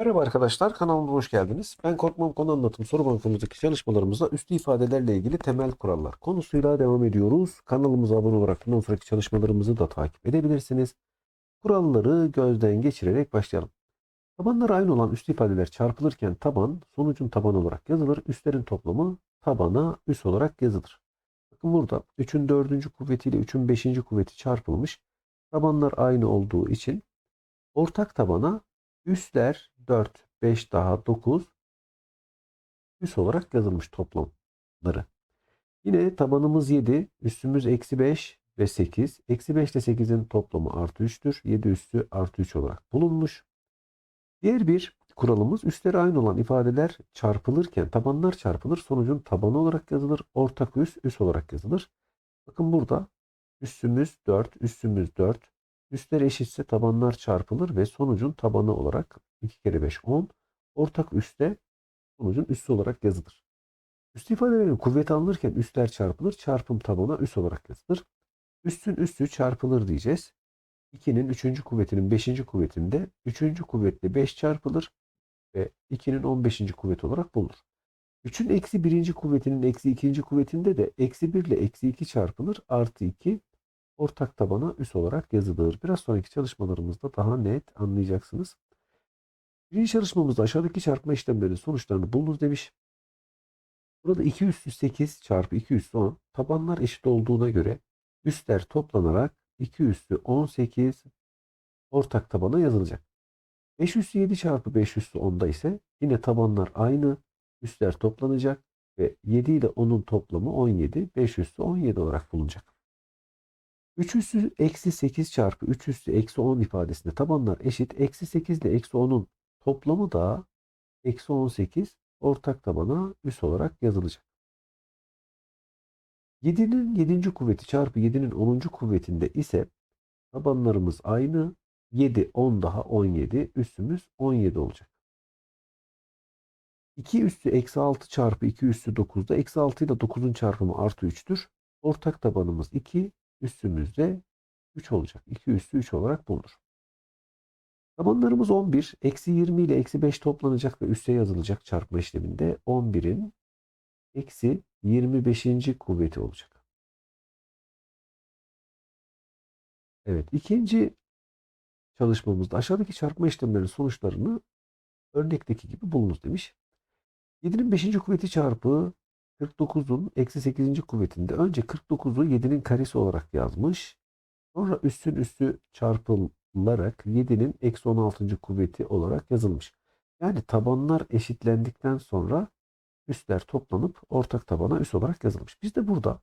Merhaba arkadaşlar, kanalıma hoş geldiniz. Ben Korkmam Konu Anlatım soru bankamızdaki çalışmalarımızda üslü ifadelerle ilgili temel kurallar konusuyla devam ediyoruz. Kanalımıza abone olarak bundan sonraki çalışmalarımızı da takip edebilirsiniz. Kuralları gözden geçirerek başlayalım. Tabanları aynı olan üslü ifadeler çarpılırken taban sonucun tabanı olarak yazılır. Üslerin toplamı tabana üs olarak yazılır. Bakın burada 3'ün 4. kuvvetiyle 3'ün 5. kuvveti çarpılmış. Tabanlar aynı olduğu için ortak tabana Üsler 4, 5 daha 9 üs olarak yazılmış toplamları. Yine tabanımız 7, üstümüz eksi 5 ve 8. Eksi 5 ile 8'in toplamı artı 3'tür. 7 üstü artı 3 olarak bulunmuş. Diğer bir kuralımız üstleri aynı olan ifadeler çarpılırken tabanlar çarpılır. Sonucun tabanı olarak yazılır. Ortak üs üs olarak yazılır. Bakın burada üstümüz 4, üstümüz 4, Üstler eşitse tabanlar çarpılır ve sonucun tabanı olarak 2 kere 5 10. Ortak üste sonucun üssü olarak yazılır. Üst ifadelerin kuvveti alınırken üstler çarpılır. Çarpım tabana üs olarak yazılır. Üstün üstü çarpılır diyeceğiz. 2'nin 3. kuvvetinin 5. kuvvetinde 3. kuvvetle 5 çarpılır ve 2'nin 15. kuvveti olarak bulunur. 3'ün eksi 1. kuvvetinin eksi 2. kuvvetinde de eksi 1 ile eksi 2 çarpılır. Artı 2 ortak tabana üs olarak yazılır. Biraz sonraki çalışmalarımızda daha net anlayacaksınız. Birinci çalışmamızda aşağıdaki çarpma işlemlerinin sonuçlarını bulunuz demiş. Burada 2 üssü 8 çarpı 2 üssü 10 tabanlar eşit olduğuna göre üstler toplanarak 2 üssü 18 ortak tabana yazılacak. 5 üssü 7 çarpı 5 üssü 10'da ise yine tabanlar aynı üstler toplanacak ve 7 ile 10'un toplamı 17 5 üssü 17 olarak bulunacak. 3 üssü eksi 8 çarpı 3 üssü eksi 10 ifadesinde tabanlar eşit. Eksi 8 ile eksi 10'un toplamı da eksi 18 ortak tabana üs olarak yazılacak. 7'nin 7. kuvveti çarpı 7'nin 10. kuvvetinde ise tabanlarımız aynı. 7, 10 daha 17. Üssümüz 17 olacak. 2 üssü eksi 6 çarpı 2 üssü 9'da eksi 6 ile 9'un çarpımı artı 3'tür. Ortak tabanımız 2 üstümüzde 3 olacak. 2 üstü 3 olarak bulunur. Tabanlarımız 11. Eksi 20 ile eksi 5 toplanacak ve üste yazılacak çarpma işleminde 11'in eksi 25. kuvveti olacak. Evet. ikinci çalışmamızda aşağıdaki çarpma işlemlerinin sonuçlarını örnekteki gibi bulunuz demiş. 7'nin 5. kuvveti çarpı 49'un eksi 8. kuvvetinde önce 49'u 7'nin karesi olarak yazmış. Sonra üstün üstü çarpılarak 7'nin eksi 16. kuvveti olarak yazılmış. Yani tabanlar eşitlendikten sonra üstler toplanıp ortak tabana üst olarak yazılmış. Biz de burada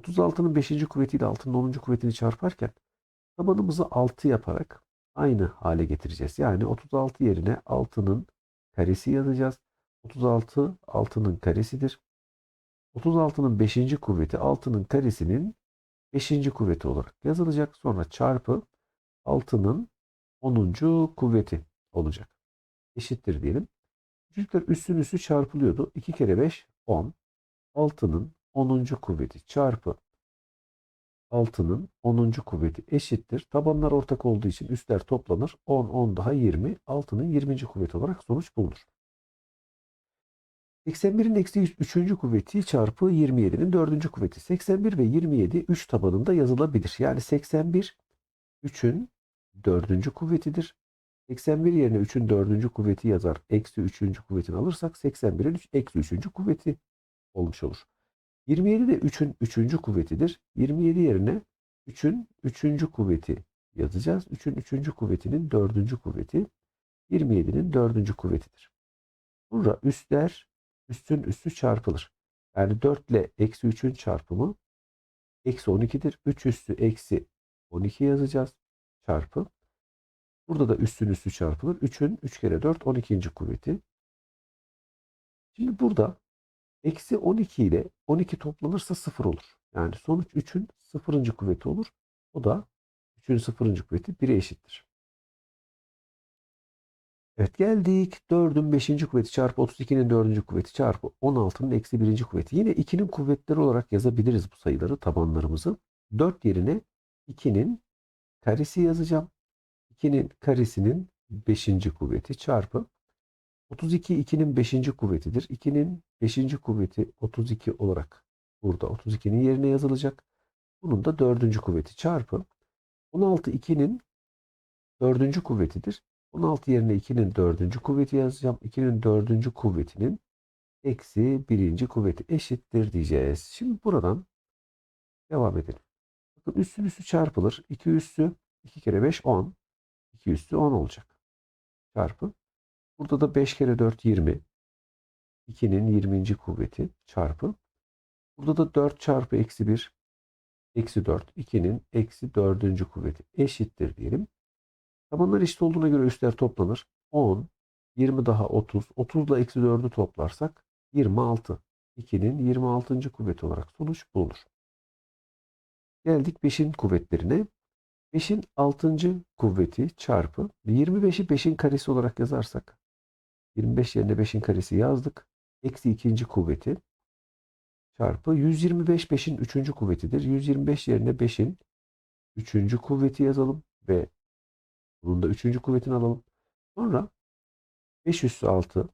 36'nın 5. kuvvetiyle 6'nın 10. kuvvetini çarparken tabanımızı 6 yaparak aynı hale getireceğiz. Yani 36 yerine 6'nın karesi yazacağız. 36 6'nın karesidir. 36'nın 5. kuvveti 6'nın karesinin 5. kuvveti olarak yazılacak. Sonra çarpı 6'nın 10. kuvveti olacak. Eşittir diyelim. Çocuklar üstün üstü çarpılıyordu. 2 kere 5 10. 6'nın 10. kuvveti çarpı 6'nın 10. kuvveti eşittir. Tabanlar ortak olduğu için üstler toplanır. 10, 10 daha 20. 6'nın 20. kuvveti olarak sonuç bulunur. 81'in eksi 3. kuvveti çarpı 27'nin 4. kuvveti. 81 ve 27 3 tabanında yazılabilir. Yani 81 3'ün 4. kuvvetidir. 81 yerine 3'ün 4. kuvveti yazar. Eksi 3. kuvvetini alırsak 81'in eksi 3. kuvveti olmuş olur. 27 de 3'ün 3. kuvvetidir. 27 yerine 3'ün 3. kuvveti yazacağız. 3'ün 3. kuvvetinin 4. kuvveti 27'nin 4. kuvvetidir. Burada üstler üstün üstü çarpılır. Yani 4 ile eksi 3'ün çarpımı eksi 12'dir. 3 üstü eksi 12 yazacağız. Çarpı. Burada da üstün üstü çarpılır. 3'ün 3 kere 4 12. kuvveti. Şimdi burada eksi 12 ile 12 toplanırsa 0 olur. Yani sonuç 3'ün 0. kuvveti olur. O da 3'ün 0. kuvveti 1'e eşittir. Evet geldik 4'ün 5. kuvveti çarpı 32'nin 4. kuvveti çarpı 16'nın eksi 1. kuvveti. Yine 2'nin kuvvetleri olarak yazabiliriz bu sayıları tabanlarımızı. 4 yerine 2'nin karesi yazacağım. 2'nin karesinin 5. kuvveti çarpı 32 2'nin 5. kuvvetidir. 2'nin 5. kuvveti 32 olarak burada 32'nin yerine yazılacak. Bunun da 4. kuvveti çarpı 16 2'nin 4. kuvvetidir. 16 yerine 2'nin 4. kuvveti yazacağım. 2'nin 4. kuvvetinin eksi 1. kuvveti eşittir diyeceğiz. Şimdi buradan devam edelim. Bakın üssün üssü çarpılır. 2 üssü 2 kere 5 10. 2 üssü 10 olacak. Çarpı. Burada da 5 kere 4 20. 2'nin 20. kuvveti çarpı. Burada da 4 çarpı eksi 1 eksi 4. 2'nin eksi 4. kuvveti eşittir diyelim. Tabanlar eşit olduğuna göre üstler toplanır. 10, 20 daha 30. 30 ile eksi 4'ü toplarsak 26. 2'nin 26. kuvveti olarak sonuç bulunur. Geldik 5'in kuvvetlerine. 5'in 6. kuvveti çarpı 25'i 5'in karesi olarak yazarsak 25 yerine 5'in karesi yazdık. Eksi 2. kuvveti çarpı 125 5'in 3. kuvvetidir. 125 yerine 5'in 3. kuvveti yazalım ve bunun da 3. kuvvetini alalım. Sonra 5 üssü 6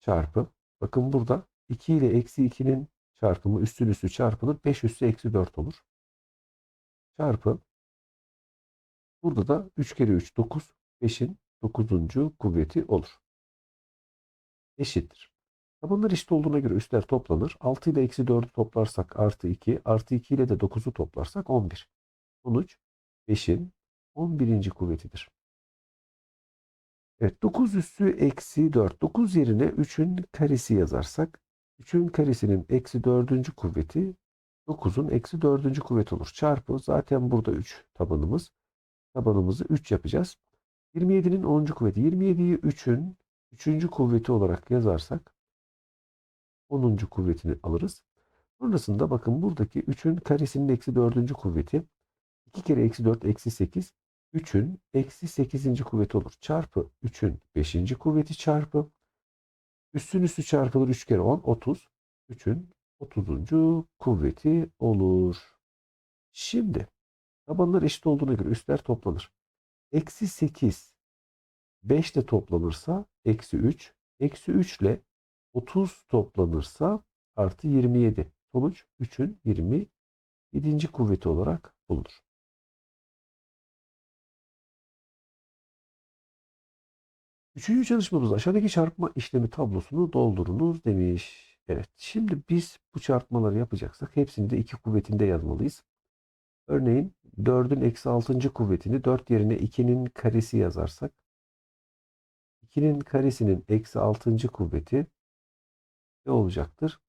çarpı bakın burada 2 ile eksi 2'nin çarpımı üstün üssü çarpılır. 5 üssü eksi 4 olur. Çarpı burada da 3 kere 3 9 5'in 9. kuvveti olur. Eşittir. Tabanlar eşit olduğuna göre üstler toplanır. 6 ile eksi 4'ü toplarsak artı 2 artı 2 ile de 9'u toplarsak 11. Sonuç 5'in 11. kuvvetidir. Evet 9 üssü eksi 4. 9 yerine 3'ün karesi yazarsak 3'ün karesinin eksi 4. kuvveti 9'un eksi 4. kuvveti olur. Çarpı zaten burada 3 tabanımız. Tabanımızı 3 yapacağız. 27'nin 10. kuvveti. 27'yi 3'ün 3. kuvveti olarak yazarsak 10. kuvvetini alırız. Sonrasında bakın buradaki 3'ün karesinin eksi 4. kuvveti 2 kere eksi 4 eksi 8 3'ün eksi 8. kuvveti olur. Çarpı 3'ün 5. kuvveti çarpı üstün üstü çarpılır 3 kere 10 30. 3'ün 30. kuvveti olur. Şimdi tabanlar eşit olduğuna göre üstler toplanır. Eksi 8 5 de toplanırsa eksi 3. Eksi 3 ile 30 toplanırsa artı 27. Sonuç 3'ün 27. kuvveti olarak bulunur. Üçüncü çalışmamızda aşağıdaki çarpma işlemi tablosunu doldurunuz demiş. Evet şimdi biz bu çarpmaları yapacaksak hepsini de iki kuvvetinde yazmalıyız. Örneğin 4'ün eksi 6. kuvvetini 4 yerine 2'nin karesi yazarsak 2'nin karesinin eksi 6. kuvveti ne olacaktır?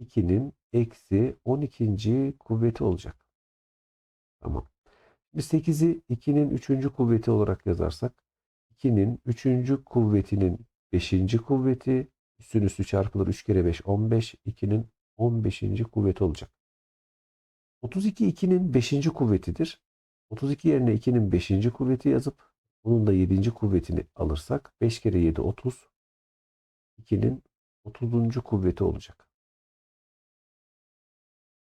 2'nin eksi 12. kuvveti olacak. Tamam. Şimdi 8'i 2'nin 3. kuvveti olarak yazarsak 2'nin 3. kuvvetinin 5. kuvveti üstün üstü çarpılır 3 kere 5 15 2'nin 15. kuvveti olacak. 32 2'nin 5. kuvvetidir. 32 yerine 2'nin 5. kuvveti yazıp bunun da 7. kuvvetini alırsak 5 kere 7 30 2'nin 30. kuvveti olacak.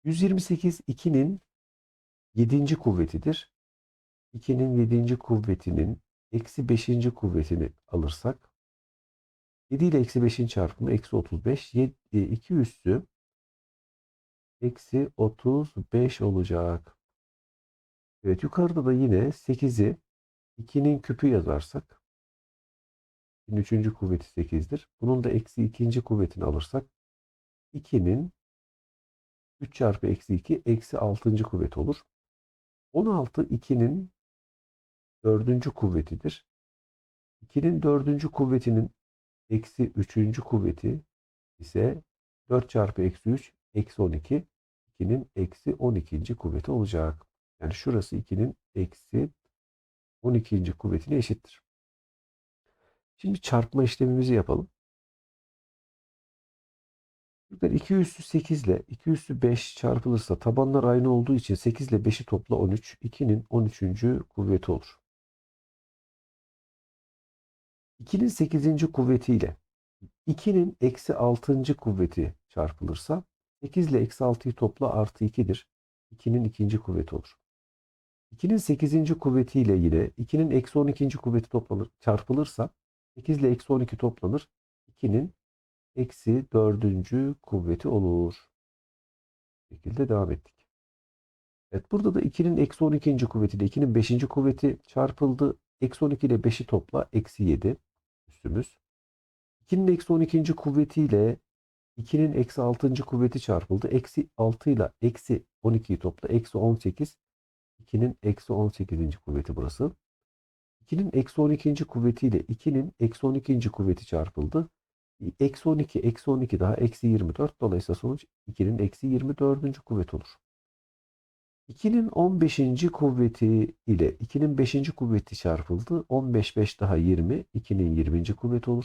128 2'nin 7. kuvvetidir. 2'nin 7. kuvvetinin eksi 5. kuvvetini alırsak 7 ile eksi 5'in çarpımı eksi 35. 7, 2 üssü eksi 35 olacak. Evet yukarıda da yine 8'i 2'nin küpü yazarsak 2'nin 3. kuvveti 8'dir. Bunun da eksi 2. kuvvetini alırsak 2'nin 3 çarpı eksi 2 eksi 6. kuvveti olur. 16 2'nin 4. kuvvetidir. 2'nin 4. kuvvetinin eksi 3. kuvveti ise 4 çarpı eksi 3 eksi 12 2'nin eksi 12. kuvveti olacak. Yani şurası 2'nin eksi 12. kuvvetine eşittir. Şimdi çarpma işlemimizi yapalım. Çocuklar 2 üssü 8 ile 2 üssü 5 çarpılırsa tabanlar aynı olduğu için 8 ile 5'i topla 13. 2'nin 13. kuvveti olur. 2'nin 8. kuvvetiyle 2'nin eksi 6. kuvveti çarpılırsa 8 ile eksi 6'yı topla artı 2'dir. 2'nin ikinci kuvveti olur. 2'nin 8. kuvvetiyle yine 2'nin eksi 12. kuvveti toplanır, çarpılırsa 8 ile eksi 12 toplanır. 2'nin eksi 4. kuvveti olur. Bu şekilde devam ettik. Evet burada da 2'nin eksi 12. kuvvetiyle 2'nin 5. kuvveti çarpıldı. Eksi 12 ile 5'i topla. Eksi 7 üstümüz. 2'nin eksi 12. kuvvetiyle 2'nin eksi 6. kuvveti çarpıldı. Eksi 6 ile eksi 12'yi topla. Eksi 18. 2'nin eksi 18. kuvveti burası. 2'nin eksi 12. kuvvetiyle 2'nin eksi 12. kuvveti çarpıldı. Eksi 12, eksi 12 daha eksi 24. Dolayısıyla sonuç 2'nin eksi 24. kuvveti olur. 2'nin 15. kuvveti ile 2'nin 5. kuvveti çarpıldı. 15, 5 daha 20. 2'nin 20. kuvveti olur.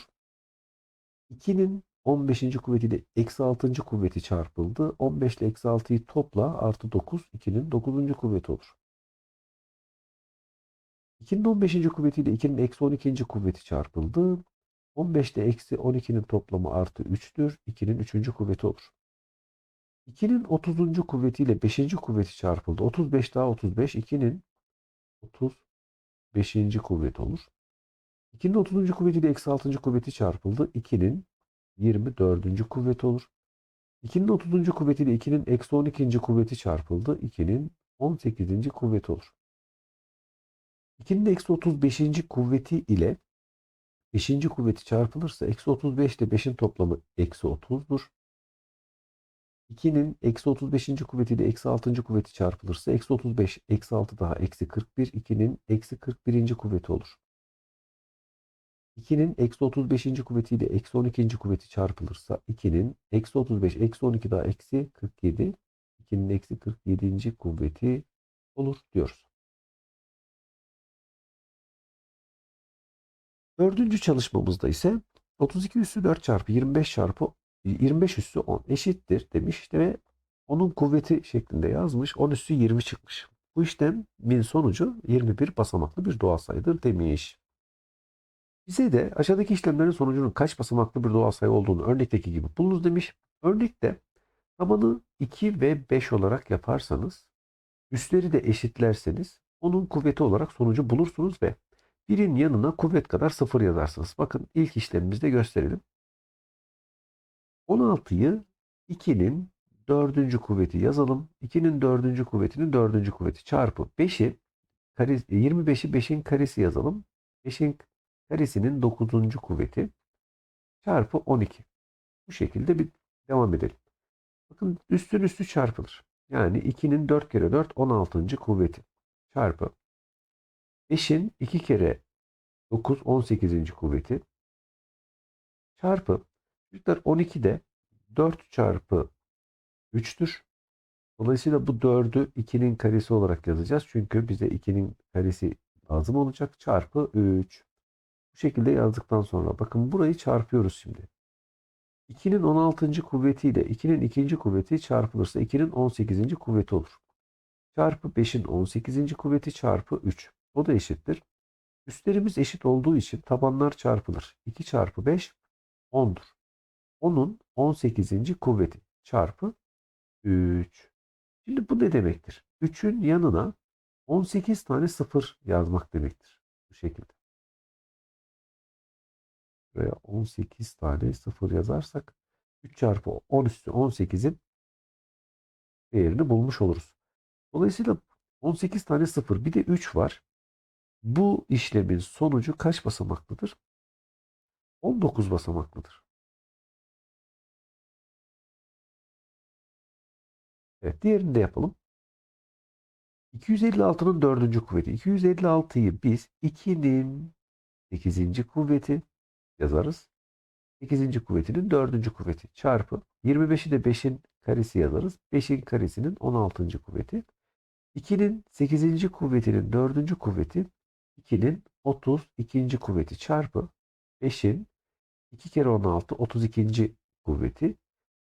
2'nin 15. kuvvetiyle eksi 6. kuvveti çarpıldı. 15 ile eksi 6'yı topla artı 9. 2'nin 9. kuvveti olur. 2'nin 15. kuvvetiyle 2'nin eksi 12. kuvveti çarpıldı. 15 ile eksi 12'nin toplamı artı 3'tür. 2'nin 3. kuvveti olur. 2'nin 30. kuvvetiyle 5. kuvveti çarpıldı. 35 daha 35. 2'nin 35. kuvveti olur. 2'nin 30. kuvvetiyle eksi 6. kuvveti çarpıldı. 2'nin 24. kuvveti olur. 2'nin 30. kuvvetiyle 2'nin eksi 12. kuvveti çarpıldı. 2'nin 18. kuvveti olur. 2'nin eksi 35. kuvveti ile 5. kuvveti çarpılırsa eksi 35 ile 5'in toplamı eksi 30'dur. 2'nin eksi 35. kuvvetiyle eksi 6. kuvveti çarpılırsa eksi 35 eksi 6 daha eksi 41 2'nin eksi 41. kuvveti olur. 2'nin eksi 35. kuvvetiyle eksi 12. kuvveti çarpılırsa 2'nin eksi 35 eksi 12 daha eksi 47 2'nin eksi 47. kuvveti olur diyoruz. Dördüncü çalışmamızda ise 32 üssü 4 çarpı 25 çarpı 25 üssü 10 eşittir demiş işte ve onun kuvveti şeklinde yazmış. 10 üssü 20 çıkmış. Bu işlemin sonucu 21 basamaklı bir doğal sayıdır demiş. Bize de aşağıdaki işlemlerin sonucunun kaç basamaklı bir doğal sayı olduğunu örnekteki gibi bulunuz demiş. Örnekte tabanı 2 ve 5 olarak yaparsanız üstleri de eşitlerseniz onun kuvveti olarak sonucu bulursunuz ve birin yanına kuvvet kadar sıfır yazarsınız. Bakın ilk işlemimizde gösterelim. 16'yı 2'nin dördüncü kuvveti yazalım. 2'nin dördüncü kuvvetinin dördüncü kuvveti çarpı 5'i 25'i 5'in karesi yazalım. 5'in karesinin 9. kuvveti çarpı 12. Bu şekilde bir devam edelim. Bakın üstün üstü çarpılır. Yani 2'nin 4 kere 4 16. kuvveti çarpı 5'in 2 kere 9 18. kuvveti çarpı Çocuklar 12 de 4 çarpı 3'tür. Dolayısıyla bu 4'ü 2'nin karesi olarak yazacağız. Çünkü bize 2'nin karesi lazım olacak. Çarpı 3. Bu şekilde yazdıktan sonra bakın burayı çarpıyoruz şimdi. 2'nin 16. kuvvetiyle 2'nin 2. kuvveti çarpılırsa 2'nin 18. kuvveti olur. Çarpı 5'in 18. kuvveti çarpı 3. O da eşittir. Üstlerimiz eşit olduğu için tabanlar çarpılır. 2 çarpı 5 10'dur. 10'un 18. kuvveti çarpı 3. Şimdi bu ne demektir? 3'ün yanına 18 tane sıfır yazmak demektir. Bu şekilde. Buraya 18 tane sıfır yazarsak 3 çarpı 10 üstü 18'in değerini bulmuş oluruz. Dolayısıyla 18 tane sıfır bir de 3 var. Bu işlemin sonucu kaç basamaklıdır? 19 basamaklıdır. Evet diğerini de yapalım. 256'nın dördüncü kuvveti. 256'yı biz 2'nin 8. kuvveti yazarız. 8. kuvvetinin 4. kuvveti çarpı 25'i de 5'in karesi yazarız. 5'in karesinin 16. kuvveti. 2'nin 8. kuvvetinin 4. kuvveti 2'nin 32. kuvveti çarpı 5'in 2 kere 16 32. kuvveti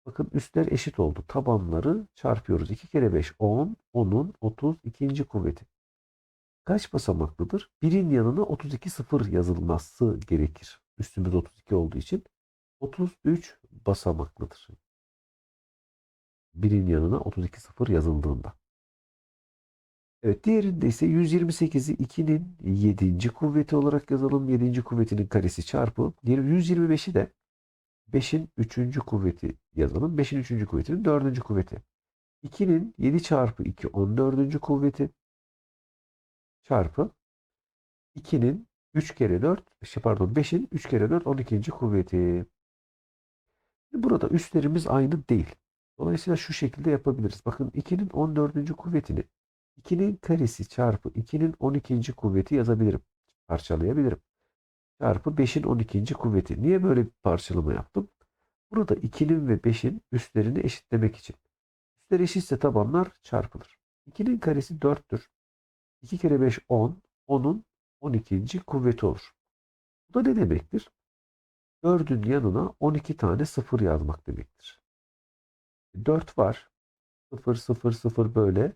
Bakın üstler eşit oldu. Tabanları çarpıyoruz. 2 kere 5 10. 10'un 32. kuvveti. Kaç basamaklıdır? Birin yanına 32 sıfır yazılması gerekir. Üstümüz 32 olduğu için 33 basamaklıdır. Birin yanına 32 sıfır yazıldığında. Evet diğerinde ise 128'i 2'nin 7. kuvveti olarak yazalım. 7. kuvvetinin karesi çarpı. Diğer 125'i de 5'in 3. kuvveti yazalım. 5'in 3. kuvvetinin 4. kuvveti. 2'nin 7 çarpı 2 14. kuvveti çarpı 2'nin 3 kere 4 şey pardon 5'in 3 kere 4 12. kuvveti. Burada üstlerimiz aynı değil. Dolayısıyla şu şekilde yapabiliriz. Bakın 2'nin 14. kuvvetini 2'nin karesi çarpı 2'nin 12. kuvveti yazabilirim. Parçalayabilirim. Çarpı 5'in 12. kuvveti. Niye böyle bir parçalama yaptım? Burada 2'nin ve 5'in üstlerini eşitlemek için. Üstler eşitse tabanlar çarpılır. 2'nin karesi 4'tür. 2 kere 5 10. 10'un 12. kuvveti olur. Bu da ne demektir? 4'ün yanına 12 tane sıfır yazmak demektir. 4 var. 0 0 0 böyle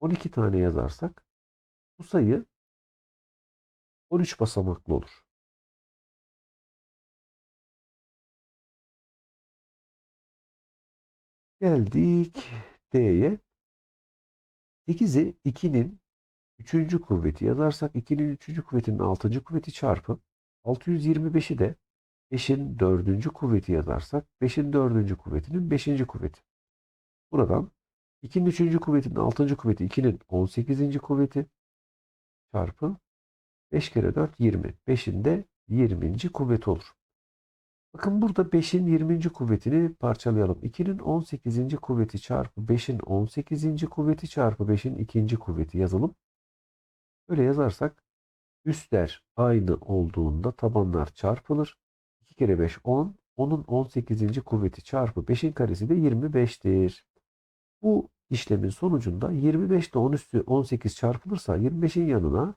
12 tane yazarsak bu sayı 13 basamaklı olur. Geldik D'ye. 8'i 2'nin 3. kuvveti yazarsak 2'nin 3. kuvvetinin 6. kuvveti çarpı 625'i de 5'in 4. kuvveti yazarsak 5'in 4. kuvvetinin 5. kuvveti. Buradan 2'nin 3. kuvvetinin 6. kuvveti 2'nin 18. kuvveti çarpı 5 kere 4 20. 5'in de 20. kuvveti olur. Bakın burada 5'in 20. kuvvetini parçalayalım. 2'nin 18. kuvveti çarpı 5'in 18. kuvveti çarpı 5'in 2. kuvveti yazalım. Böyle yazarsak üstler aynı olduğunda tabanlar çarpılır. 2 kere 5 10. 10'un 18. kuvveti çarpı 5'in karesi de 25'tir. Bu işlemin sonucunda 25 ile 10 üstü 18 çarpılırsa 25'in yanına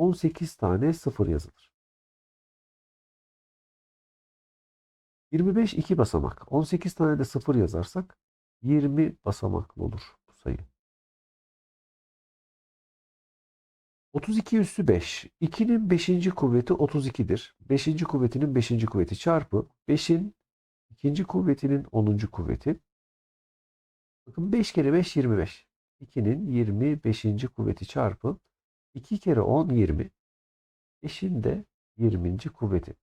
18 tane sıfır yazılır. 25 2 basamak. 18 tane de sıfır yazarsak 20 basamaklı olur bu sayı. 32 üssü 5. 2'nin 5. kuvveti 32'dir. 5. kuvvetinin 5. kuvveti çarpı 5'in 2. kuvvetinin 10. kuvveti. Bakın 5 kere 5 25. 2'nin 25. kuvveti çarpı 2 kere 10 20. 5'in de 20. kuvveti.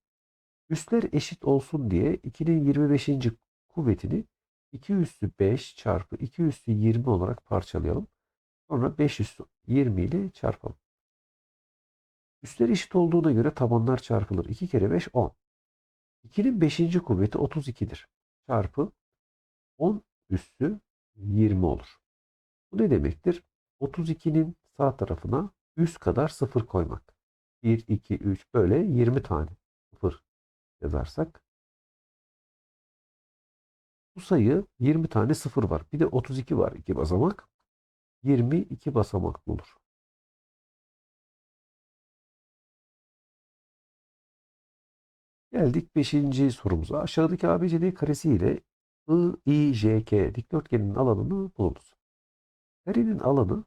Üstler eşit olsun diye 2'nin 25. kuvvetini 2 üssü 5 çarpı 2 üssü 20 olarak parçalayalım. Sonra 5 üssü 20 ile çarpalım. Üstler eşit olduğuna göre tabanlar çarpılır. 2 kere 5 10. 2'nin 5. kuvveti 32'dir. Çarpı 10 üssü 20 olur. Bu ne demektir? 32'nin sağ tarafına üst kadar sıfır koymak. 1, 2, 3 böyle 20 tane sıfır yazarsak bu sayı 20 tane sıfır var. Bir de 32 var 2 basamak. 22 basamaklı olur. Geldik 5. sorumuza. Aşağıdaki ABCD karesi ile IIJK dikdörtgenin alanını bulunuz. Karenin alanı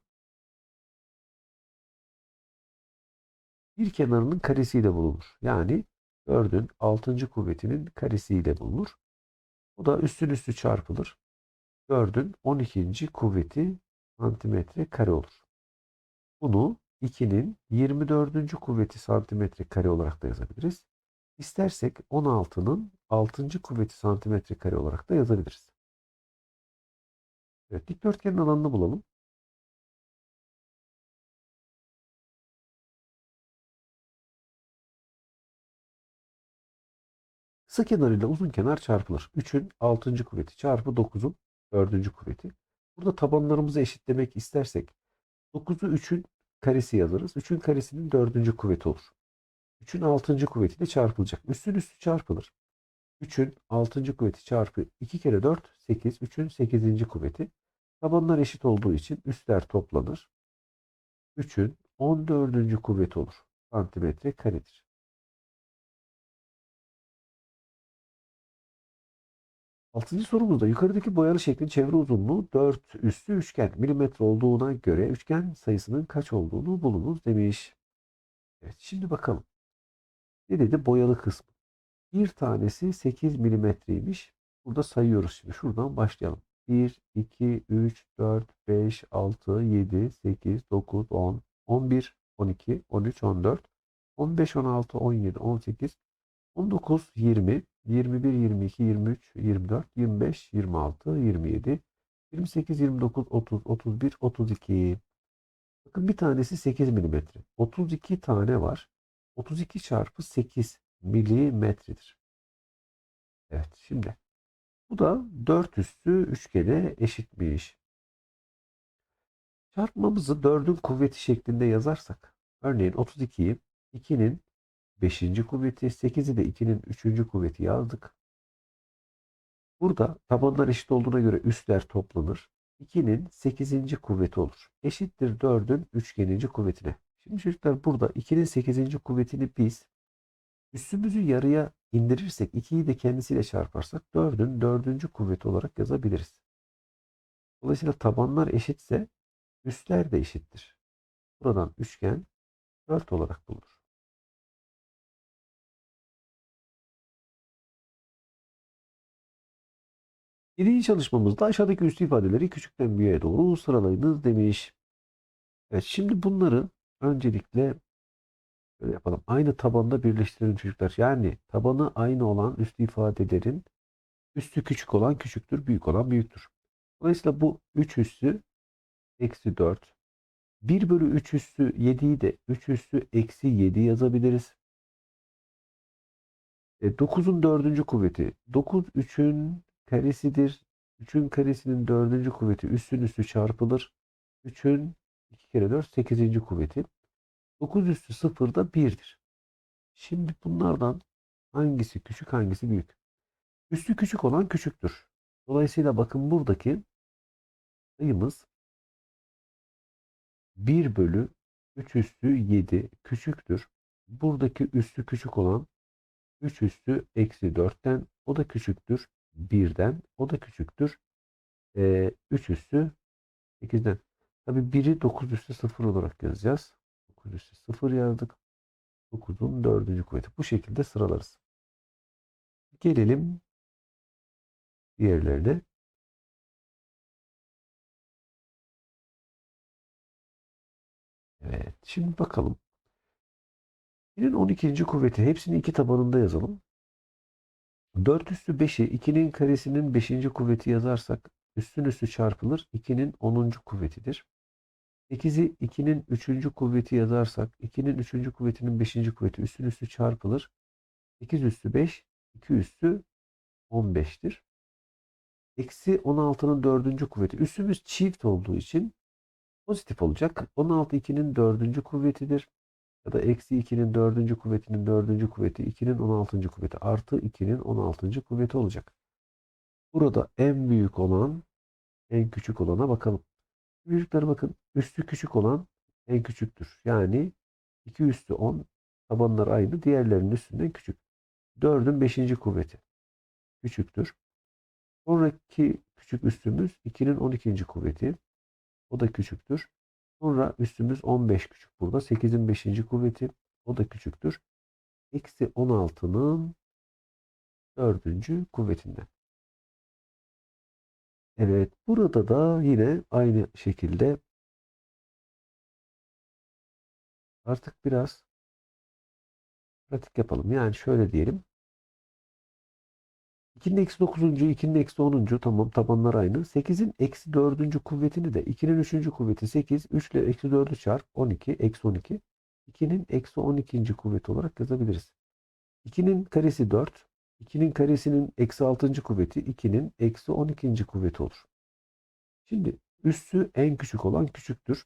bir kenarının karesiyle bulunur. Yani 4'ün 6. kuvvetinin karesiyle bulunur. Bu da üstün üstü çarpılır. 4'ün 12. kuvveti santimetre kare olur. Bunu 2'nin 24. kuvveti santimetre kare olarak da yazabiliriz. İstersek 16'nın 6. kuvveti santimetre kare olarak da yazabiliriz. Evet, dikdörtgenin alanını bulalım. Kısa kenar ile uzun kenar çarpılır. 3'ün 6. kuvveti çarpı 9'un 4. kuvveti. Burada tabanlarımızı eşitlemek istersek 9'u 3'ün karesi yazarız. 3'ün karesinin 4. kuvveti olur. 3'ün 6. kuvvetiyle çarpılacak. Üstün üstü çarpılır. 3'ün 6. kuvveti çarpı 2 kere 4 8. 3'ün 8. kuvveti. Tabanlar eşit olduğu için üstler toplanır. 3'ün 14. kuvveti olur. Santimetre karedir. Altıncı sorumuzda yukarıdaki boyalı şeklin çevre uzunluğu 4 üstü üçgen milimetre olduğuna göre üçgen sayısının kaç olduğunu bulunuz demiş. Evet şimdi bakalım. Ne dedi? Boyalı kısmı. Bir tanesi 8 milimetreymiş. Burada sayıyoruz şimdi. Şuradan başlayalım. 1, 2, 3, 4, 5, 6, 7, 8, 9, 10, 11, 12, 13, 14, 15, 16, 17, 18, 19, 20, 21, 22, 23, 24, 25, 26, 27, 28, 29, 30, 31, 32. Bakın bir tanesi 8 milimetre. 32 tane var. 32 çarpı 8 milimetredir. Evet şimdi bu da 4 üstü üçgene eşitmiş. Çarpmamızı 4'ün kuvveti şeklinde yazarsak örneğin 32'yi 2'nin 5. kuvveti 8'i de 2'nin 3. kuvveti yazdık. Burada tabanlar eşit olduğuna göre üstler toplanır. 2'nin 8. kuvveti olur. Eşittir 4'ün üçgeninci kuvvetine. Şimdi çocuklar burada 2'nin 8. kuvvetini biz üstümüzü yarıya indirirsek 2'yi de kendisiyle çarparsak 4'ün 4. kuvveti olarak yazabiliriz. Dolayısıyla tabanlar eşitse üstler de eşittir. Buradan üçgen 4 olarak bulunur. Birinci çalışmamızda aşağıdaki üstü ifadeleri küçükten büyüğe doğru sıralayınız demiş. Evet şimdi bunları öncelikle böyle yapalım. Aynı tabanda birleştirelim çocuklar. Yani tabanı aynı olan üstü ifadelerin üstü küçük olan küçüktür, büyük olan büyüktür. Dolayısıyla bu 3 üssü eksi 4. 1 bölü 3 üssü 7'yi de 3 üssü eksi 7 yazabiliriz. E, 9'un 4. kuvveti. 9 3'ün karesidir. 3'ün karesinin 4. kuvveti üstün üstü çarpılır. 3'ün 2 kere 4 8. kuvveti. 9 üstü 0 da 1'dir. Şimdi bunlardan hangisi küçük hangisi büyük? Üstü küçük olan küçüktür. Dolayısıyla bakın buradaki sayımız 1 bölü 3 üstü 7 küçüktür. Buradaki üstü küçük olan 3 üstü eksi 4'ten o da küçüktür 1'den o da küçüktür e, 3 üstü 8'den. Tabi 1'i 9 üstü 0 olarak yazacağız. 9 üstü 0 yazdık. 9'un 4. kuvveti. Bu şekilde sıralarız. Gelelim diğerlerine. Evet. Şimdi bakalım. 2'nin 12. kuvveti. Hepsini iki tabanında yazalım. 4 üstü 5'i 2'nin karesinin 5. kuvveti yazarsak üstün üstü çarpılır. 2'nin 10. kuvvetidir. 8'i 2'nin 3. kuvveti yazarsak 2'nin 3. kuvvetinin 5. kuvveti üstün üstü çarpılır. 8 üstü 5, 2 üstü 15'tir. Eksi 16'nın 4. kuvveti. Üstümüz çift olduğu için pozitif olacak. 16 2'nin 4. kuvvetidir. Ya da eksi 2'nin 4. kuvvetinin 4. kuvveti 2'nin 16. kuvveti artı 2'nin 16. kuvveti olacak. Burada en büyük olan en küçük olana bakalım. Büyüklere bakın. Üstü küçük olan en küçüktür. Yani 2 üstü 10 tabanlar aynı. Diğerlerinin üstünden küçük. 4'ün 5. kuvveti küçüktür. Sonraki küçük üstümüz 2'nin 12. kuvveti. O da küçüktür. Sonra üstümüz 15 küçük burada. 8'in 5. kuvveti. O da küçüktür. Eksi 16'nın 4. kuvvetinden. Evet. Burada da yine aynı şekilde artık biraz pratik yapalım. Yani şöyle diyelim. 2'nin eksi 9. 2'nin eksi 10. tamam tabanlar aynı. 8'in eksi 4. kuvvetini de 2'nin 3. kuvveti 8. 3 ile eksi 4'ü çarp 12. Eksi 12. 2'nin eksi 12. kuvveti olarak yazabiliriz. 2'nin karesi 4. 2'nin karesinin eksi 6. kuvveti 2'nin eksi 12. kuvveti olur. Şimdi üssü en küçük olan küçüktür.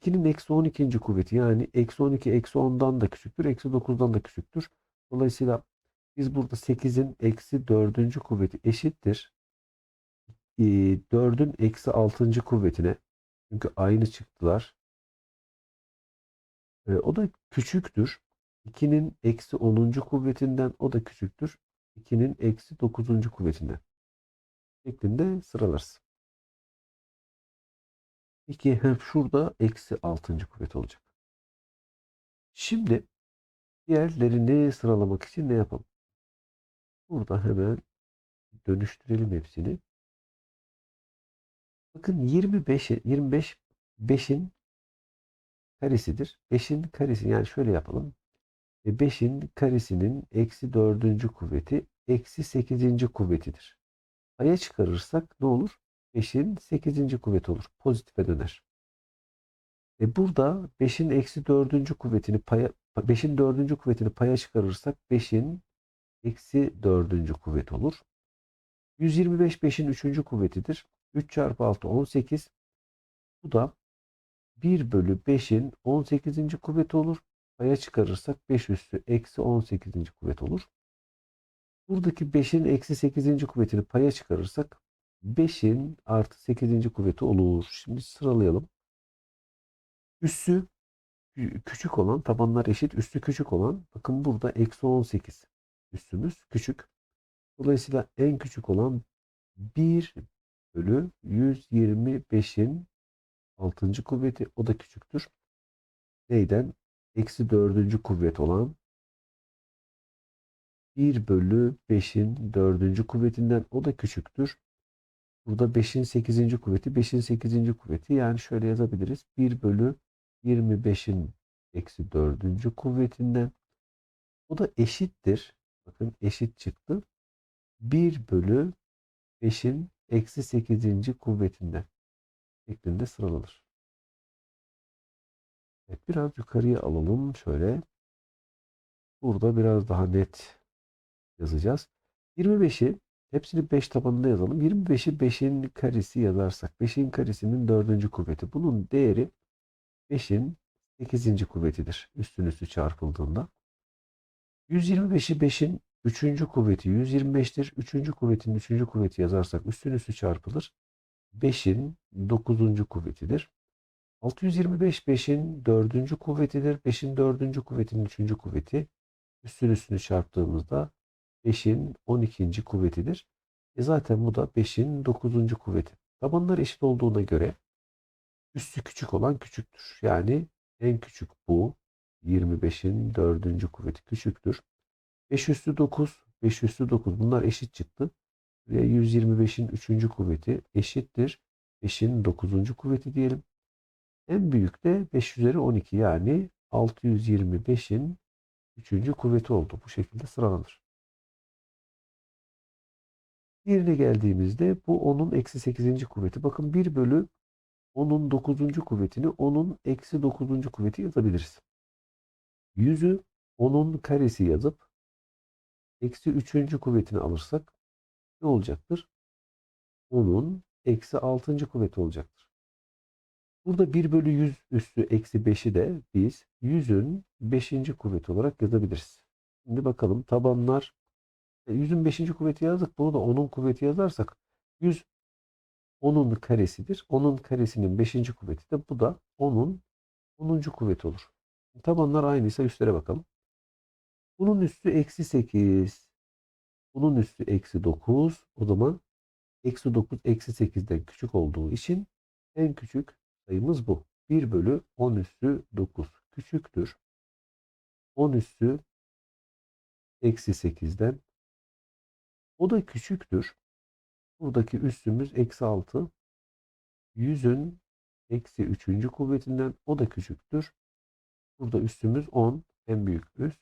2'nin eksi 12. kuvveti yani eksi 12 eksi 10'dan da küçüktür. Eksi 9'dan da küçüktür. Dolayısıyla biz burada 8'in eksi 4. kuvveti eşittir. 4'ün eksi 6. kuvvetine. Çünkü aynı çıktılar. E, o da küçüktür. 2'nin eksi 10. kuvvetinden o da küçüktür. 2'nin eksi 9. kuvvetinden. Şeklinde sıralarız. Peki hem şurada eksi 6. kuvvet olacak. Şimdi diğerlerini sıralamak için ne yapalım? Burada hemen dönüştürelim hepsini. Bakın 25 25 5'in karesidir. 5'in karesi yani şöyle yapalım. 5'in karesinin eksi 4. kuvveti eksi 8. kuvvetidir. Paya çıkarırsak ne olur? 5'in 8. kuvveti olur. Pozitife döner. E burada 5'in eksi 4. kuvvetini paya 5'in 4. kuvvetini paya çıkarırsak 5'in eksi 4. kuvvet olur. 125 5'in 3. kuvvetidir. 3 çarpı 6 18. Bu da 1 bölü 5'in 18. kuvveti olur. Paya çıkarırsak 5 üssü eksi 18. kuvvet olur. Buradaki 5'in eksi 8. kuvvetini paya çıkarırsak 5'in artı 8. kuvveti olur. Şimdi sıralayalım. Üssü kü- küçük olan, tabanlar eşit, üstü küçük olan, bakın burada eksi 18. Üstümüz küçük. Dolayısıyla en küçük olan 1 bölü 125'in 6. kuvveti. O da küçüktür. Neyden? Eksi 4. kuvvet olan 1 bölü 5'in 4. kuvvetinden o da küçüktür. Burada 5'in 8. kuvveti 5'in 8. kuvveti yani şöyle yazabiliriz. 1 bölü 25'in eksi 4. kuvvetinden o da eşittir. Bakın eşit çıktı. 1 bölü 5'in eksi 8. kuvvetinden şeklinde sıralanır. Evet, biraz yukarıya alalım şöyle. Burada biraz daha net yazacağız. 25'i hepsini 5 tabanında yazalım. 25'i 5'in karesi yazarsak 5'in karesinin 4. kuvveti. Bunun değeri 5'in 8. kuvvetidir. Üstün üstü çarpıldığında. 125'i 5'in 3. kuvveti 125'tir. 3. kuvvetin 3. kuvveti yazarsak üstün üstü çarpılır. 5'in 9. kuvvetidir. 625 5'in 4. kuvvetidir. 5'in 4. kuvvetinin 3. kuvveti. Üstün üstünü çarptığımızda 5'in 12. kuvvetidir. E zaten bu da 5'in 9. kuvveti. Tabanlar eşit olduğuna göre üstü küçük olan küçüktür. Yani en küçük bu. 25'in 4. kuvveti küçüktür. 5 üstü 9, 5 üstü 9 bunlar eşit çıktı. Ve 125'in 3. kuvveti eşittir. 5'in 9. kuvveti diyelim. En büyük de 5 üzeri 12 yani 625'in 3. kuvveti oldu. Bu şekilde sıralanır. Diğerine geldiğimizde bu 10'un eksi 8. kuvveti. Bakın 1 bölü 10'un 9. kuvvetini 10'un eksi 9. kuvveti yazabiliriz. 100'ü 10'un karesi yazıp eksi 3. kuvvetini alırsak ne olacaktır? 10'un eksi 6. kuvveti olacaktır. Burada 1 bölü 100 üstü eksi 5'i de biz 100'ün 5. kuvveti olarak yazabiliriz. Şimdi bakalım tabanlar 100'ün 5. kuvveti yazdık. Bunu da 10'un kuvveti yazarsak 100 10'un karesidir. 10'un karesinin 5. kuvveti de bu da 10'un 10. kuvveti olur. Tabanlar aynıysa üstlere bakalım. Bunun üstü eksi 8. Bunun üstü eksi 9. O zaman eksi 9 eksi 8'den küçük olduğu için en küçük sayımız bu. 1 bölü 10 üstü 9 küçüktür. 10 üstü eksi 8'den o da küçüktür. Buradaki üstümüz eksi 6. 100'ün eksi 3. kuvvetinden o da küçüktür. Burada üstümüz 10. En büyük üst.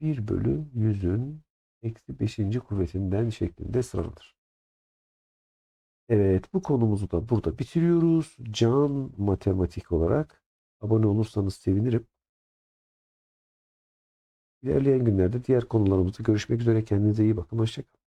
1 bölü 100'ün eksi 5. kuvvetinden şeklinde sıralanır. Evet bu konumuzu da burada bitiriyoruz. Can matematik olarak abone olursanız sevinirim. İlerleyen günlerde diğer konularımızda görüşmek üzere. Kendinize iyi bakın. Hoşçakalın.